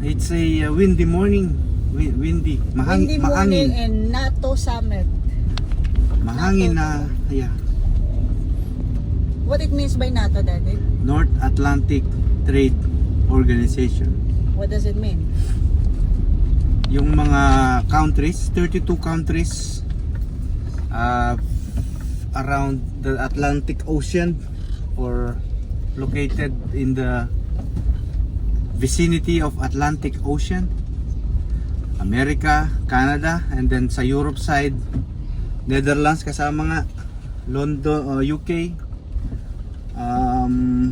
It's a uh, windy morning. Wi- Windy. Mahang, Windy morning mahangin. and NATO summit. Mahangin na, yeah. What it means by NATO, Daddy? North Atlantic Trade Organization. What does it mean? Yung mga countries, 32 countries uh, around the Atlantic Ocean or located in the vicinity of Atlantic Ocean. America, Canada, and then sa Europe side, Netherlands kasama nga, London, uh, UK, um,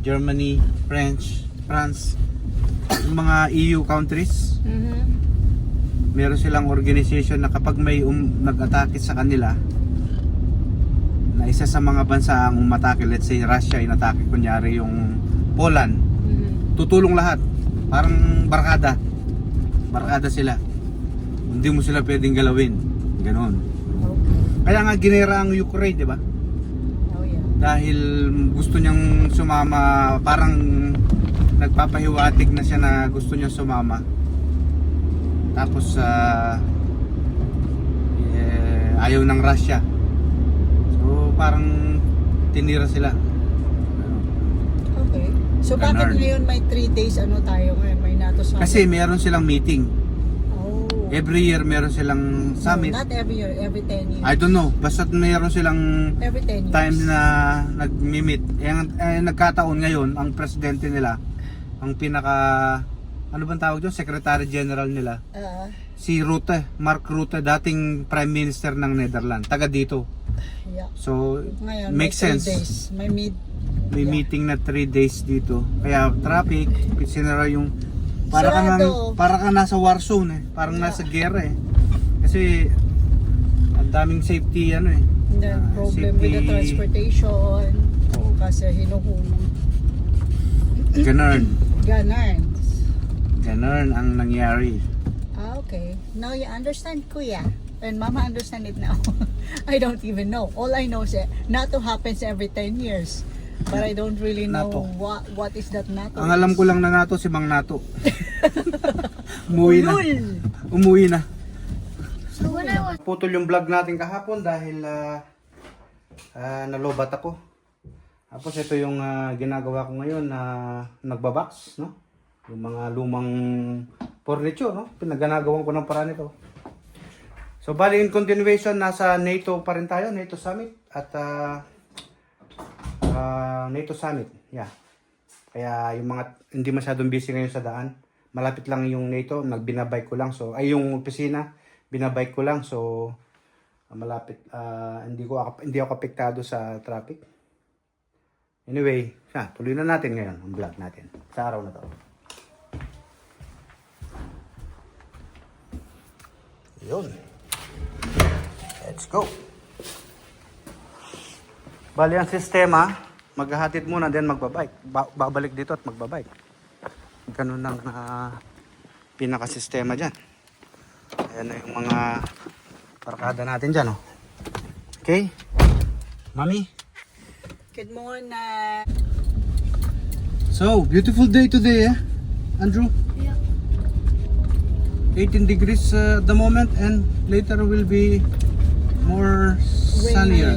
Germany, French, France, yung mga EU countries, Mm-hmm. meron silang organization na kapag may um, nag-atake sa kanila, na isa sa mga bansa ang umatake, let's say Russia inatake kunyari yung Poland. Tutulong lahat. Parang barkada. Barkada sila. Hindi mo sila pwedeng galawin. Ganon. Okay. Kaya nga ginera ang Ukraine, di ba? Oh, yeah. Dahil gusto niyang sumama, parang nagpapahiwatig na siya na gusto niyang sumama. Tapos ah, eh, ayaw ng Russia. So parang tinira sila. So, bakit Ganun. ngayon may 3 days ano tayo ngayon? May NATO summit? Kasi meron silang meeting. oh. Every year meron silang No, summit. not every year, every 10 years. I don't know. Basta meron silang Every 10 years. time na nag-meet. Eh, eh, nagkataon ngayon, ang presidente nila, ang pinaka, ano bang tawag doon? Secretary General nila. Ah, Si Rutte, Mark Rutte, dating Prime Minister ng Netherlands. Taga dito. yeah. So, Ngayon, makes may 3 sense. days. May mid. May meeting na 3 days dito. Kaya traffic, sinara yung para ka nang, para ka nasa war zone eh. Parang Yeah. nasa gera eh. Kasi ang daming safety ano eh. And then Ah, problem with the safety- transportation. Oo. Kasi hinuhulong. Ganun. Ganon. Ganun ang nangyari. Ah, okay. Now you understand, Kuya. And Mama understand it now. I don't even know. All I know is that NATO happens every 10 years. But I don't really know NATO. what what is that NATO. Ang alam ko lang na nato si Mang Nato. Umuwi na. Umuwi na. Putol yung vlog natin kahapon dahil ah, ah, nalobat ako. Tapos ito yung ah, ginagawa ko ngayon na nagbabox, no? Yung mga lumang furniture, no? Pinaganagawan ko ng paraan ito. So bali in continuation nasa NATO pa rin tayo, NATO Summit at ah, ah, NATO Summit. Yeah. Kaya yung mga hindi masyadong busy ngayon sa daan, malapit lang yung NATO, nagbinabike ko lang. So ay yung opisina, binabike ko lang. So ah, malapit ah, hindi ko hindi ako apektado sa traffic. Anyway, siya, tuloy na natin ngayon ang vlog natin sa araw na to. Yun. Let's go. Bali ang sistema, maghahatid muna then magbabike. Ba- babalik dito at magbabike. Ganun ang uh, pinaka-sistema dyan. Ayan na yung mga parkada natin dyan. Oh. Okay? Mami? Good morning. So, beautiful day today eh? Andrew? yeah, 18 degrees uh, at the moment and later will be more sunnier.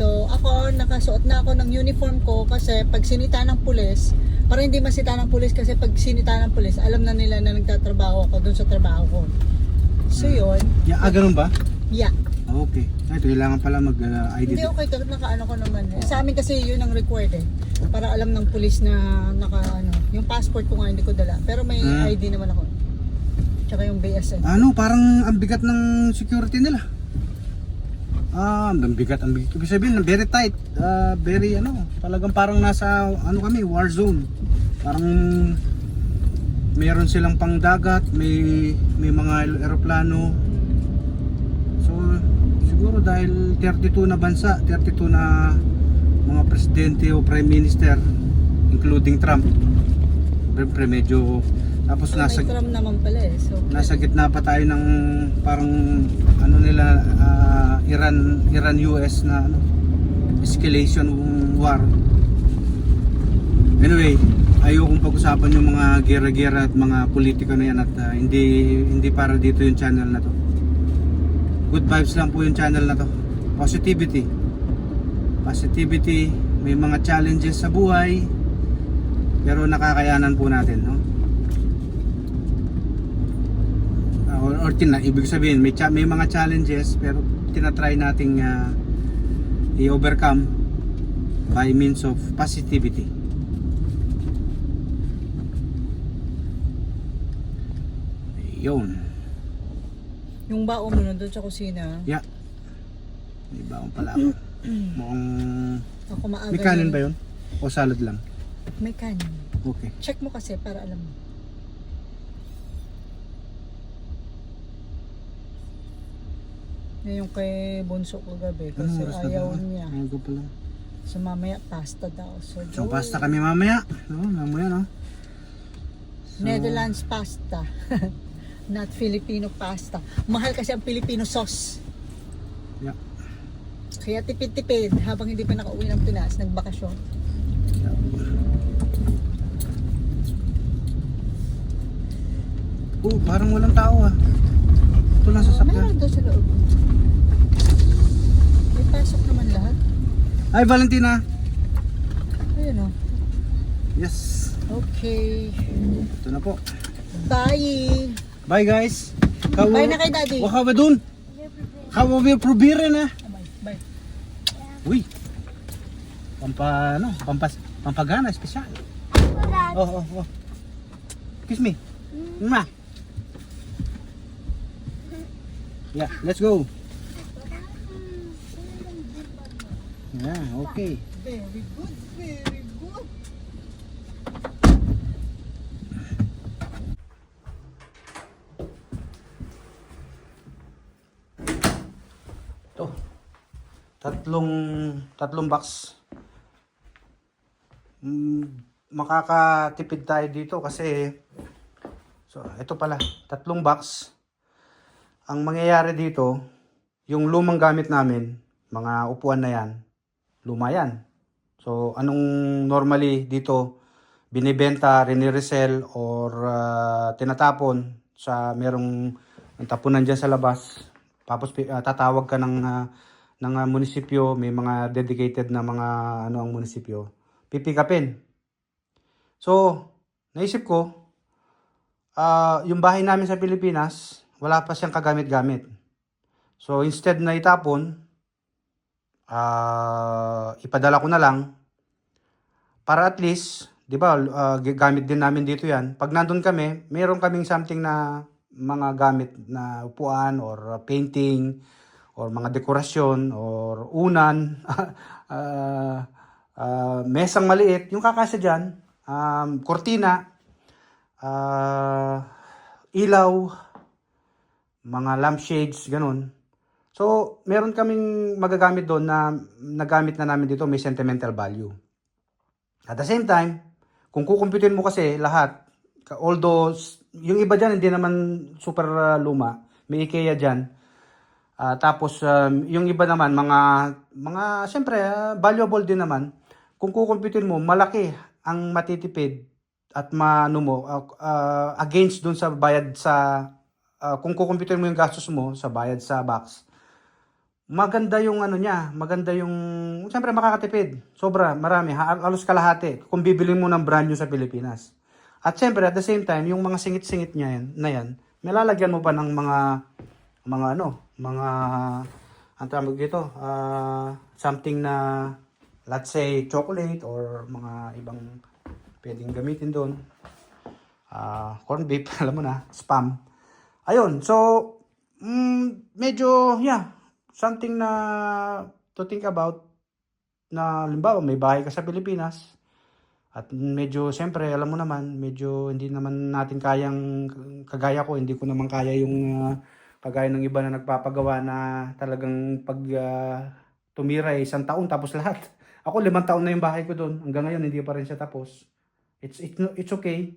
So ako nakasuot na ako ng uniform ko kasi pag sinita ng pulis, para hindi masita ng pulis kasi pag sinita ng pulis, alam na nila na nagtatrabaho ako doon sa trabaho ko. So yun, Yeah, ah, ganun ba? yeah. Ah, okay. Ay, kailangan pala mag-ID. Hindi okay kahit nakaano ko naman. eh. Sa amin kasi yun ang required eh. Para alam ng pulis na naka ano, yung passport ko nga hindi ko dala. Pero may Hmm. ID naman ako. Tsaka yung BSN. ano, parang ang bigat ng security nila. Ah, ang bigat, ang bigat. Ibig sabihin, very tight. Ah, very ano, talagang parang nasa, ano kami, war zone. Parang meron silang pangdagat, may may mga eroplano. So siguro dahil 32 na bansa, 32 na mga presidente o prime minister including Trump. Siyempre medyo tapos So, nasa tram naman pala eh. So, nasa gitna pa tayo ng parang ano nila ah, Iran Iran US na ano escalation war. Anyway, ayokong pag-usapan yung mga gera-gera at mga politika na yan at ah, hindi hindi para dito yung channel na to. Good vibes lang po yung channel na to. Positivity. Positivity, may mga challenges sa buhay pero nakakayanan po natin, no? Ah, or, or tina, ibig sabihin may may mga challenges pero tinatry nating ah, i-overcome by means of positivity. Yun. yung baon mo nun doon sa kusina, Yeah. May baong pala ako. Mukhang... ako maaga May kanin ba yun? O salad lang? May kanin. Okay. Check mo kasi para alam mo. Yung kay Bunso ko gabi kasi Anong oras na ayaw ba? niya. Ayaw pa lang. So mamaya pasta daw. So, So, go. pasta kami mamaya. No, mamaya no. So, Netherlands pasta. Not Filipino pasta. Mahal kasi ang Filipino sauce. Yeah. Kaya tipid-tipid habang hindi pa nakauwi ng Pinas, nagbakasyon. Oh, parang walang tao ah. Ito lang Oh, sasakyan. meron doon sa loob. May pasok naman lahat. Ay, Valentina. Ayun o. Yes. Okay. Ito na po. Bye! Bye guys. How Bye na kay Daddy. What have we done? How have we probieren eh? Bye. Bye. Uy. Pampa, ano, pampas, pampagana, espesyal. Oh, oh, oh. Kiss me. Mwah. Yeah, let's go. Yeah, okay. Very good, very good. Ito. Tatlong tatlong box. Mm, makakatipid tayo dito kasi so ito pala, tatlong box. Ang mangyayari dito, yung lumang gamit namin, mga upuan na yan, luma yan. So anong normally dito binibenta, riniresell or ah, tinatapon sa merong tapunan dyan sa labas. Tapos ah, tatawag ka ng ah, ng ah, munisipyo, may mga dedicated na mga ano ang munisipyo. Pipikapin. So, naisip ko ah, yung bahay namin sa Pilipinas, wala pa siyang kagamit-gamit. So, instead na itapon, ah, ipadala ko na lang para at least, 'di ba, ah, g- gamit din namin dito 'yan. Pag nandun kami, meron kaming something na mga gamit na upuan or uh, painting or mga dekorasyon or unan, ah, ah, mesang maliit, yung kakasya diyan, um, kortina, ah, ilaw, mga lampshades, ganun. So, meron kaming magagamit doon na nagamit na namin dito, may sentimental value. At the same time, kung kukumputin mo kasi lahat, although yung iba dyan hindi naman super uh, luma, may IKEA dyan. Ah, tapos um, yung iba naman mga mga syempre ah, valuable din naman. Kung kukumputin mo, malaki ang matitipid at maano mo ah, ah, against dun sa bayad sa ah, kung kukumputin mo yung gastos mo sa bayad sa box maganda yung ano niya, maganda yung, siyempre makakatipid. Sobra, marami, ha- halos kalahati. Kung bibili mo ng brand new sa Pilipinas. At siyempre, at the same time, yung mga singit-singit niya yan, na yan, may lalagyan mo pa ng mga, mga ano, mga, ang tawag dito, ah, something na, let's say, chocolate or mga ibang pwedeng gamitin doon. Ah, corn beef, alam mo na, spam. Ayun, so, mm, medyo, yeah, something na to think about na limbawa may bahay ka sa Pilipinas At medyo, siyempre, alam mo naman, medyo hindi naman natin kayang, kagaya ko, hindi ko naman kaya yung ah, kagaya ng iba na nagpapagawa na talagang pag ah, tumira eh, isang taon tapos lahat. Ako limang taon na yung bahay ko doon. Hanggang ngayon hindi pa rin siya tapos. It's it's it's okay.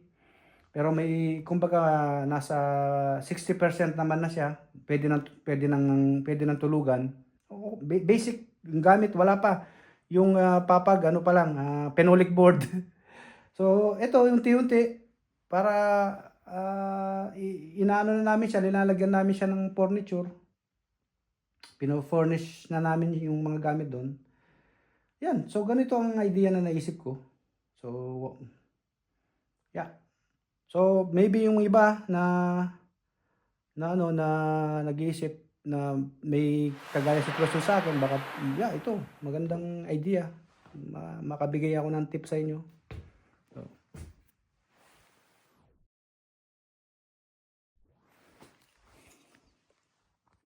Pero may kumbaga nasa 60% naman na siya. Pwede nang pwede nang pwede nang tulugan. Basic gamit wala pa. Yung ah, papag ano pa lang, ah, phenolic board. so ito yung unti para i- inaano na namin siya, linalagyan namin siya ng furniture. Pino-furnish na namin yung mga gamit doon. Yan. So, ganito ang idea na naisip ko. So, yeah. So, maybe yung iba na na ano na nag-iisip na may kagaya sitwasyon sa akin baka yeah ito magandang idea. Ma- makabigay ako ng tip sa inyo